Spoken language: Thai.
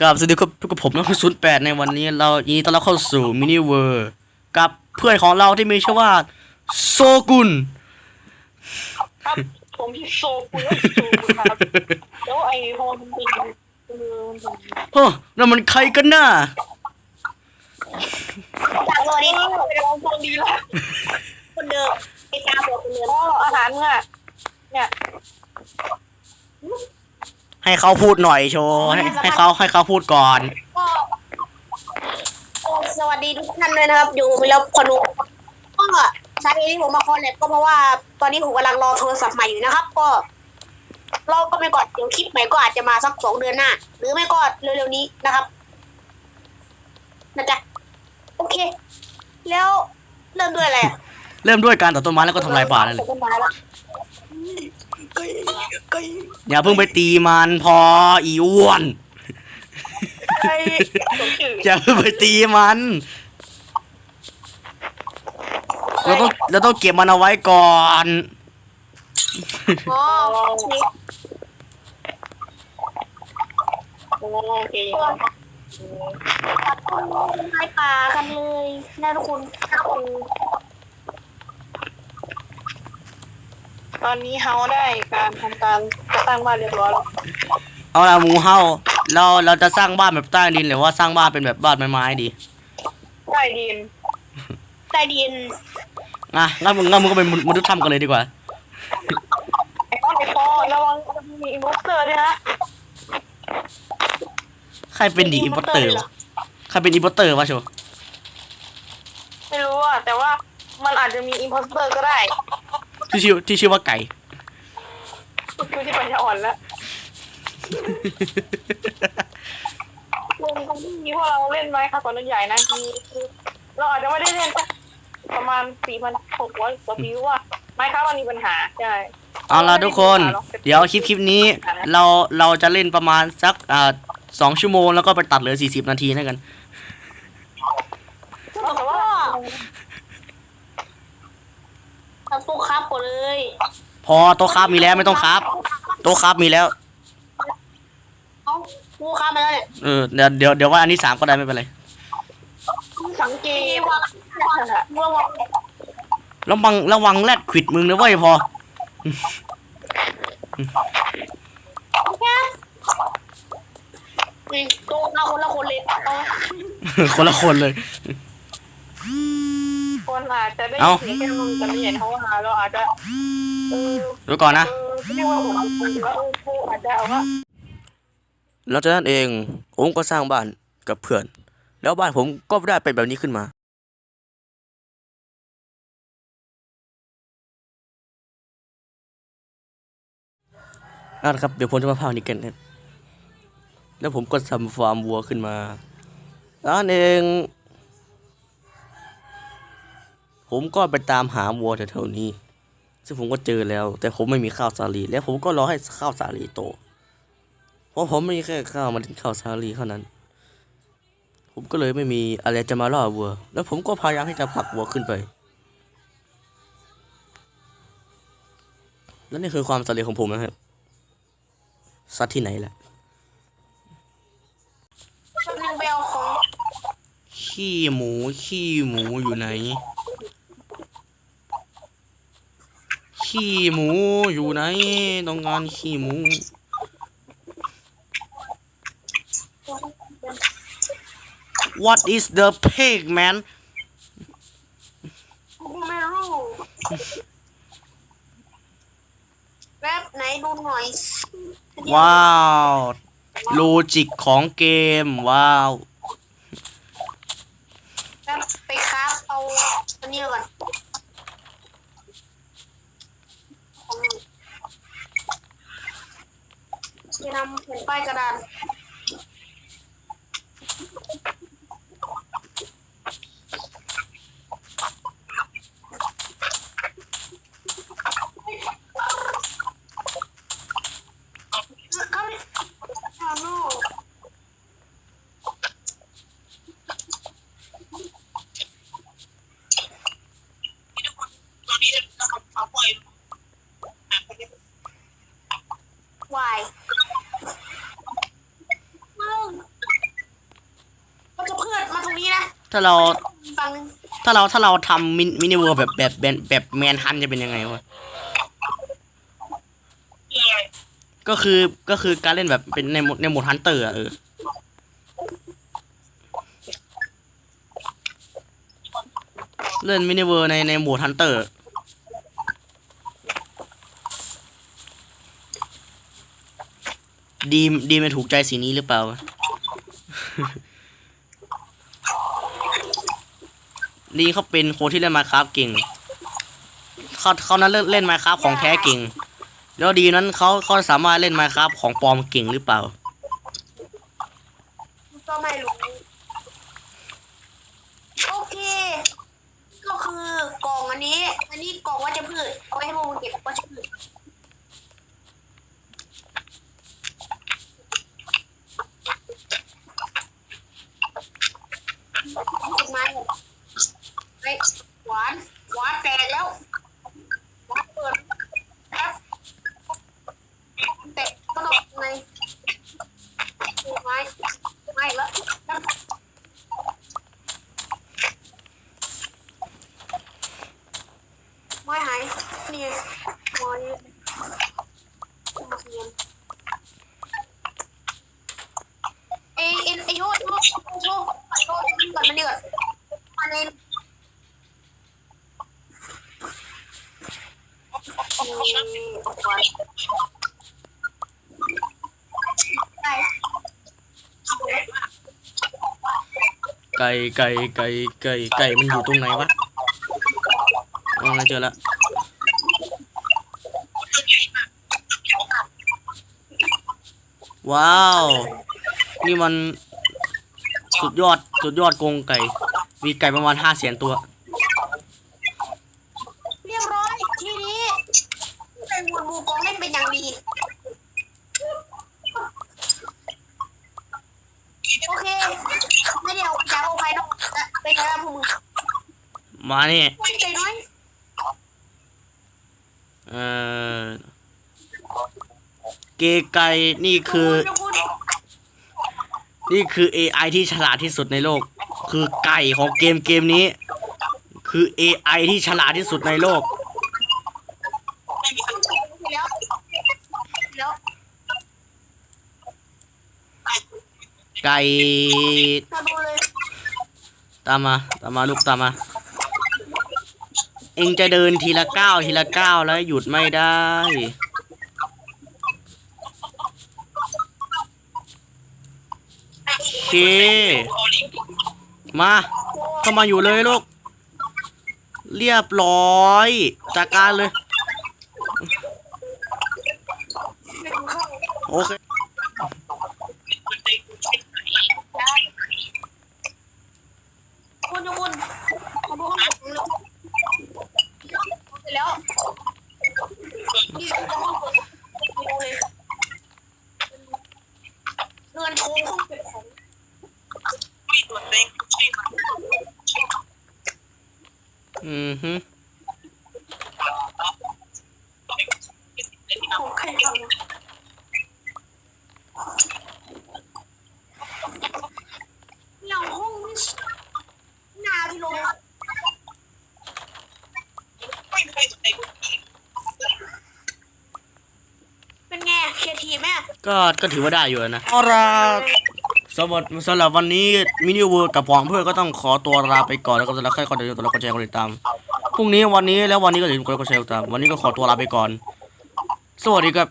กับสวัสดีครับกับผมนะศูนย์แปดในวันนี้เรายินดีต้อนรับเข้าสู่มินิเวอร์กับเพื่อนของเราที่มีชื่อว่าโซกุนครับผมที่โซกุลโซกุลครับแล้วไอ้พอมันเป็นเออมันเป็นเฮ้อนั่นมันใครกันน่ะสวัสดีครับเราคนดีละคนเดิมไอ้ตาบอกคนเดิมอ๋ออาหารเนี่ยเนี่ย ให้เขาพูดหน่อยโชว์ให้ให้เขาให้เขาพูดก่อน ก็ก็สวัสดีทุกท่านเลยนะครับ อยู่กับเราคอนุก็สาเหตุที่ผมมาคอนเนี่ยก็เพราะว่าตอนนี้ผมกำลังรอโทรศัพท์ใหม่อยู่นะครับ ก็รอก็ไม่ก่อนเดี๋ยวคลิปใหม่ก็อาจจะมาสักสองเดือนหน้า หรือไม่ก็เร็วๆนี้นะครับนะจ๊ะโอเค แล้วเริ่มด้วยอะไรอะเริ่มด้วยการตัดต้นไม้แล้วก็ทำลายป่านั่นแหละ ต้นไม้ละ อย่าเพิ่งไปตีมันพออีอ้วนไอ้สมชื่ออย่าเพิ่งไปตีมัน เราต้องเราต้องเก็บมันเอาไว้ก่อนอ๋อโอเคโอเคตัดต้นไม้ป่ากันเลยนะทุกคนทุกคน ตอนนี้เฮาได้การทำการจะตั้งบ้านเรียบร้อยแล้วเอาละหมูเฮาเราเราจะสร้างบ้านแบบใต้ดินหรือว่าสร้างบ้านเป็นแบบบ้านไม้ๆดีใต้ดินใต้ดินอะงั้นมึงงั้นมึงก็เป็นมนุษย์ถ้ำกันเลยดีกว่าไอ้ก้อนไอ้คอระวังมีอินโพสเตอร์ด้วยนะใครเป็นดีอิมพอร์เตอร์วะใครเป็นอิมพอร์เตอร์วะโชว์ไม่รู้อะแต่ว่ามันอาจจะมีอินโพสเตอร์ก็ได้ ที่ชื่อที่ชื่อว่าไก่คือที่ปัญญาอ่อนแล้ววงตรงนี้พวกเราเล่นไหมครับตอนนั้นใหญ่นะคือคือเราอาจจะไม่ได้เล่นสักประมาณสี่พันหกร้อยกว่าวิวว่าไมค์ครับมันมีปัญหาใช่ เอาละทุกคน เดี๋ยวคลิปคลิปนี้ เราเราจะเล่นประมาณสักอ่าสองชั่วโมงแล้วก็ไปตัดเหลือสี่สิบนาทีนะกัน แต่ว่า ทำตู้ครับหมดเลยพอโต๊ะครับมีแล้วไม่ต้องครับ โต๊ะครับมีแล้ว เอ้าตู้ครับมาแล้วเนี่ยเออเดี๋ยวเดี๋ยวเดี๋ยวว่าอันที่สามก็ได้ไม่เป็นไรสังเกตเมื่อวันระวังระวังแรดขวิดมึงนะเว้ยพอนี่ตู้เราคนละคนเลยเอา คนละคนเลย คนอาจจะได้เอ้าเสียงแค่มึงแต่ไม่เห็นเขาหาเราอาจจะเออเดี๋ยวก่อนนะเออเรียกว่าผมแล้วเอออาจจะเอาว่าแล้วจากนั้นเองผมก็สร้างบ้านกับเพื่อน แล้วบ้านผมก็ได้เป็นแบบนี้ขึ้นมานั่นแหละครับเดี๋ยวผมจะมาพากนี้กันนะแล้วผมก็ทำฟาร์มวัวขึ้นมาแล้วนั่นเอง ผมก็ไปตามหาวัวแถวๆนี้ ซึ่งผมก็เจอแล้ว แต่ผมไม่มีข้าวสาลี แล้วผมก็รอให้ข้าวสาลีโต เพราะผมมีแค่ข้าวมันข้าวสาลีเท่านั้น ผมก็เลยไม่มีอะไรจะมาล่อวัว แล้วผมก็พยายามที่จะผลักวัวขึ้นไป และนี่คือความสำเร็จของผมนะครับสัตว์ที่ไหนแหละหนึ่งเบลของขี้หมูขี้หมูอยู่ไหน ขี้หมูอยู่ไหนต้องการขี้หมู What is the pig man ไม่รู้แป๊บไหนดูหน่อย ว้าวโลจิกของเกม ว้าว แป๊บไปครับเอาอันนี้ก่อนจะ นำแผ่นป้ายกระดาน Oh no. วายมึง ถ้าเราฟังถ้าเราถ้าเราทำมินมินิเวิร์แบบแบบแบบแบบแมนฮันจะเป็นยังไงวะก็คือก็คือการเล่นแบบเป็นในหมดในโหมดฮันเตอร์อะเออเล่นมินิเวิร์ในในโหมดฮันเตอร์ดีมดีมันถูกใจสีนี้หรือเปล่า ดีเขาเป็นคนที่เล่นมาคราฟเก่งเขาเขานั้นเล่นเล่นมาคราฟของแท้เก่ง แล้วดีนั้นเขาเขาสามารถเล่นมาคราฟของปลอมเก่งหรือเปล่า ก็ไม่รู้ โอเค ก็คือกล่องอันนี้ อันนี้กล่องวัชพืชเอาไว้ให้พวกมึงเก็บวัชพืชไม้ก่อนเฮ้ยหวาน หวานแตกแล้ว หวานเปิดแป๊บแตกก็ต้องไงไม้ไม้แล้วแล้ว ไม่หายนี่ไงมอนี่มาเรียนไอไอไอโชว์โชว์โชว์โชว์นี่ก่อนมันนี่ก่อนมันเองนี่ออกมาได้ไก่ไก่ไก่ไก่ไก่มันอยู่ตรงไหนวะอ๋อเจอแล้ว ว้าว นี่มันสุดยอดสุดยอดกรงไก่ มีไก่ประมาณห้าแสนตัว เรียบร้อยทีนี้ไอวูดบูกองเล่นเป็นอย่างดีโอเคไม่ได้เอาจากโอภายนอกนะเป็นไงล่ะพวกมึงมานี่ไม่ใจน้อยเอ่อ เกไก่นี่คือ นี่คือ AI ที่ฉลาดที่สุดในโลก คือไก่ของเกมเกมนี้ คือ AI ที่ฉลาดที่สุดในโลก ไก่ ตามมา ตามมาลูกตามมา เองจะเดินทีละก้าวทีละก้าวแล้วหยุดไม่ได้ โอเค มาเข้ามาอยู่เลยลูก เรียบร้อยจัดการเลย โอเค คุณทุกคนมาดูห้องผมเลยเสร็จแล้วนี่คือห้องผมดูเลยเงินโชว์ห้องเก็บของ อือฮึ ของใครทำเนี่ยห้องนี่หนาพี่ลงเป็นไง เคลียร์ทีแม่ก็ก็ถือว่าได้อยู่นะเอาละสำหรับสำหรับวันนี้มินิเวิร์กับผองเพื่อนก็ต้องขอตัวลาไปก่อนแล้วก็สำหรับใครก็เดี๋ยวตัวเราก็แชร์กดติดตามพรุ่งนี้วันนี้แล้ววันนี้ก็อย่าลืมกดไลค์กดแชร์กดติดตามวันนี้ก็ขอตัวลาไปก่อน สวัสดีครับ